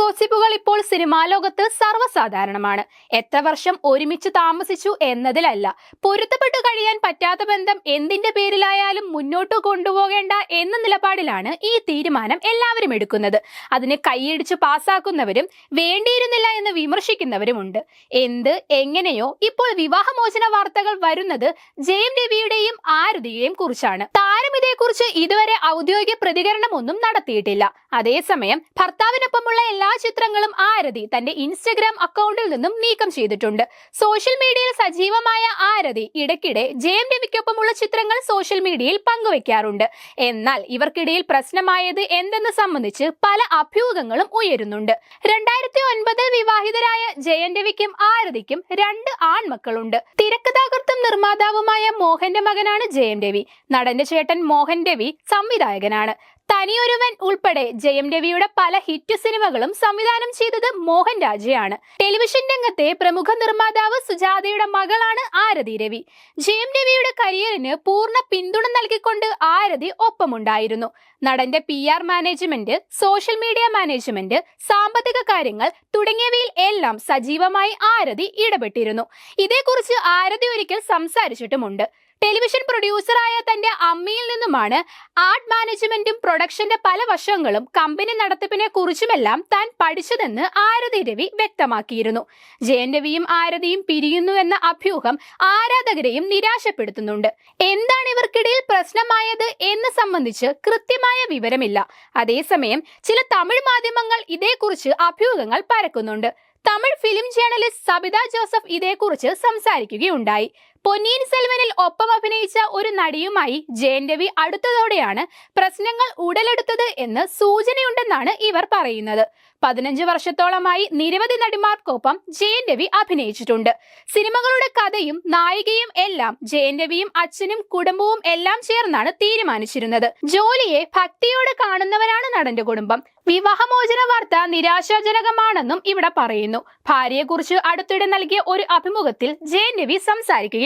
ഗോസിപ്പുകൾ ഇപ്പോൾ സിനിമാ ലോകത്ത് സർവസാധാരണമാണ്. എത്ര വർഷം ഒരുമിച്ച് താമസിച്ചു എന്നതിലല്ല. പൊരുത്തപ്പെട്ടു കഴിയാൻ പറ്റാത്ത ബന്ധം എന്തിന്റെ പേരിലായാലും മുന്നോട്ട് കൊണ്ടുപോകേണ്ട എന്ന നിലപാടിലാണ് ഈ തീരുമാനം എല്ലാവരും എടുക്കുന്നത്. അതിന് കൈയടിച്ച് പാസ്സാക്കുന്നവരും വേണ്ടിയിരുന്നില്ല എന്ന് വിമർശിക്കുന്നവരുമുണ്ട്. എന്ത് എങ്ങനെയോ ഇപ്പോൾ വിവാഹമോചന വാർത്തകൾ വരുന്നത് ജയം രവിയുടെയും ആരതിയെയും കുറിച്ചാണ്. താരം ഇതേക്കുറിച്ച് ഇതുവരെ ഔദ്യോഗിക പ്രതികരണമൊന്നും നടത്തിയിട്ടില്ല. അതേസമയം ഭർത്താവിനൊപ്പമുള്ള എല്ലാ ചിത്രങ്ങളും ആരതി തന്റെ ഇൻസ്റ്റഗ്രാം അക്കൗണ്ടിൽ നിന്നും നീക്കം ചെയ്തിട്ടുണ്ട്. സോഷ്യൽ മീഡിയയിൽ സജീവമായ ആരതി ഇടയ്ക്കിടെ ജയം രവിക്കൊപ്പമുള്ള ചിത്രങ്ങൾ സോഷ്യൽ മീഡിയയിൽ പങ്കുവെക്കാറുണ്ട്. എന്നാൽ ഇവർക്കിടയിൽ പ്രശ്നമായത് എന്തെന്ന് സംബന്ധിച്ച് പല അഭ്യൂഹങ്ങളും ഉയരുന്നുണ്ട്. രണ്ടായിരത്തി ഒൻപതിൽ വിവാഹിതരായ ജയൻ രവിക്കും ആരതിക്കും രണ്ട് ആൺമക്കളുണ്ട്. തിരക്കഥാകൃത്തും നിർമ്മാതാവുമായ മോഹന്റെ മകനാണ് ജയം രവി. നടന്റെ ചേട്ടൻ മോഹൻ രവി സംവിധായകനാണ്. തനിയൊരുവൻ ഉൾപ്പെടെ ജയം രവിയുടെ പല ഹിറ്റ് സിനിമകളും സംവിധാനം ചെയ്തത് മോഹൻ രാജയാണ്. ടെലിവിഷൻ രംഗത്തെ പ്രമുഖ നിർമ്മാതാവ് സുജാതയുടെ മകളാണ് ആരതി രവി. ജയം രവിയുടെ കരിയറിന് പൂർണ പിന്തുണ നൽകിക്കൊണ്ട് ആരതി ഒപ്പമുണ്ടായിരുന്നു. നടന്റെ P R management social media management സാമ്പത്തിക കാര്യങ്ങൾ തുടങ്ങിയവയിൽ എല്ലാം സജീവമായി ആരതി ഇടപെട്ടിരുന്നു. ഇതേക്കുറിച്ച് ആരതി ഒരിക്കൽ സംസാരിച്ചിട്ടുമുണ്ട്. ടെലിവിഷൻ പ്രൊഡ്യൂസറായ തന്റെ അമ്മയിൽ നിന്നുമാണ് ആർട്ട് മാനേജ്മെന്റും പ്രൊഡക്ഷന്റെ പല വശങ്ങളും കമ്പനി നടത്തിപ്പിനെ കുറിച്ചുമെല്ലാം താൻ പഠിച്ചതെന്ന് ആരതി രവി വ്യക്തമാക്കിയിരുന്നു. ജയൻ രവിയും ആരതിയും പിരിയുന്നു എന്ന അഭ്യൂഹം ആരാധകരെയും നിരാശപ്പെടുത്തുന്നുണ്ട്. എന്താണ് ഇവർക്കിടയിൽ പ്രശ്നമായത് എന്ന് സംബന്ധിച്ച് കൃത്യമായ വിവരമില്ല. അതേസമയം ചില തമിഴ് മാധ്യമങ്ങൾ ഇതേക്കുറിച്ച് അഭ്യൂഹങ്ങൾ പരക്കുന്നുണ്ട്. തമിഴ് ഫിലിം ജേർണലിസ്റ്റ് സബിത ജോസഫ് ഇതേക്കുറിച്ച് സംസാരിക്കുകയുണ്ടായി. പൊന്നിയിൻ സെൽവനിൽ ഒപ്പം അഭിനയിച്ച ഒരു നടിയുമായി ജയൻ രവി അടുത്തതോടെയാണ് പ്രശ്നങ്ങൾ ഉടലെടുത്തത് എന്ന് സൂചനയുണ്ടെന്നാണ് ഇവർ പറയുന്നത്. പതിനഞ്ച് വർഷത്തോളമായി നിരവധി നടിമാർക്കൊപ്പം ജയൻ രവി അഭിനയിച്ചിട്ടുണ്ട്. സിനിമകളുടെ കഥയും നായികയും എല്ലാം ജയൻ രവിയും അച്ഛനും കുടുംബവും എല്ലാം ചേർന്നാണ് തീരുമാനിച്ചിരുന്നത്. ജോലിയെ ഭക്തിയോടെ കാണുന്നവരാണ് നടന്റെ കുടുംബം. വിവാഹമോചന വാർത്ത നിരാശാജനകമാണെന്നും ഇവിടെ പറയുന്നു. ഭാര്യയെക്കുറിച്ച് അടുത്തിടെ നൽകിയ ഒരു അഭിമുഖത്തിൽ ജയൻ രവി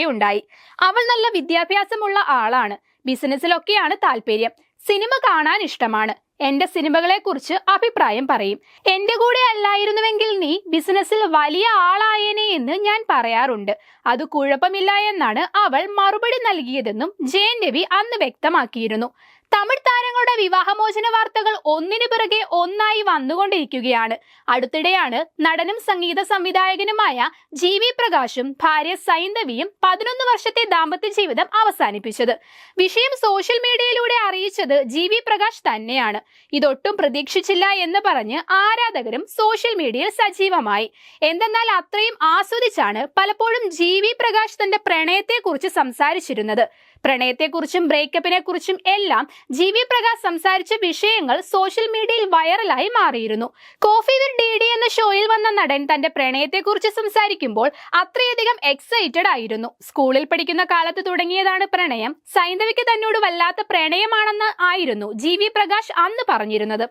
സംസാരിക്കുകയുണ്ടായി അവൾ നല്ല വിദ്യാഭ്യാസമുള്ള ആളാണ്. ബിസിനസ്സിലൊക്കെയാണ് താല്പര്യം. സിനിമ കാണാൻ ഇഷ്ടമാണ്. എന്റെ സിനിമകളെ കുറിച്ച് അഭിപ്രായം പറയും. എന്റെ കൂടെ അല്ലായിരുന്നുവെങ്കിൽ നീ ബിസിനസ്സിൽ വലിയ ആളായേനെ എന്ന് ഞാൻ പറയാറുണ്ട്. അത് കുഴപ്പമില്ല എന്നാണ് അവൾ മറുപടി നൽകിയതെന്നും ജയൻ രവി അന്ന് വ്യക്തമാക്കിയിരുന്നു. തമിഴ് താരങ്ങളുടെ വിവാഹമോചന വാർത്തകൾ ഒന്നിനു പിറകെ ഒന്നായി വന്നുകൊണ്ടിരിക്കുകയാണ്. അടുത്തിടെയാണ് നടനും സംഗീത സംവിധായകനുമായ ജി വി പ്രകാശും ഭാര്യ സൈന്ധവിയും പതിനൊന്ന് വർഷത്തെ ദാമ്പത്യ ജീവിതം അവസാനിപ്പിച്ചത്. വിഷയം സോഷ്യൽ മീഡിയയിലൂടെ അറിയിച്ചത് ജി വി പ്രകാശ് തന്നെയാണ്. ഇതൊട്ടും പ്രതീക്ഷിച്ചില്ല എന്ന് പറഞ്ഞ് ആരാധകരും സോഷ്യൽ മീഡിയയിൽ സജീവമായി. എന്തെന്നാൽ അത്രയും ആസ്വദിച്ചാണ് പലപ്പോഴും ജി വി പ്രകാശ് തന്റെ പ്രണയത്തെക്കുറിച്ച് സംസാരിച്ചിരുന്നത്. പ്രണയത്തെക്കുറിച്ചും ബ്രേക്കപ്പിനെ കുറിച്ചും എല്ലാം ജി വി പ്രകാശ് സംസാരിച്ച വിഷയങ്ങൾ സോഷ്യൽ മീഡിയയിൽ വൈറലായി മാറിയിരുന്നു. കോഫി വിത്ത് ഡി ഡി എന്ന ഷോയിൽ വന്ന നടൻ തന്റെ പ്രണയത്തെക്കുറിച്ച് സംസാരിക്കുമ്പോൾ അത്രയധികം എക്സൈറ്റഡ് ആയിരുന്നു. സ്കൂളിൽ പഠിക്കുന്ന കാലത്ത് തുടങ്ങിയതാണ് പ്രണയം. സൈന്ധവിക്ക് തന്നോട് വല്ലാത്ത പ്രണയമാണെന്ന് ആയിരുന്നു ജി വി പ്രകാശ് അന്ന് പറഞ്ഞിരുന്നത്.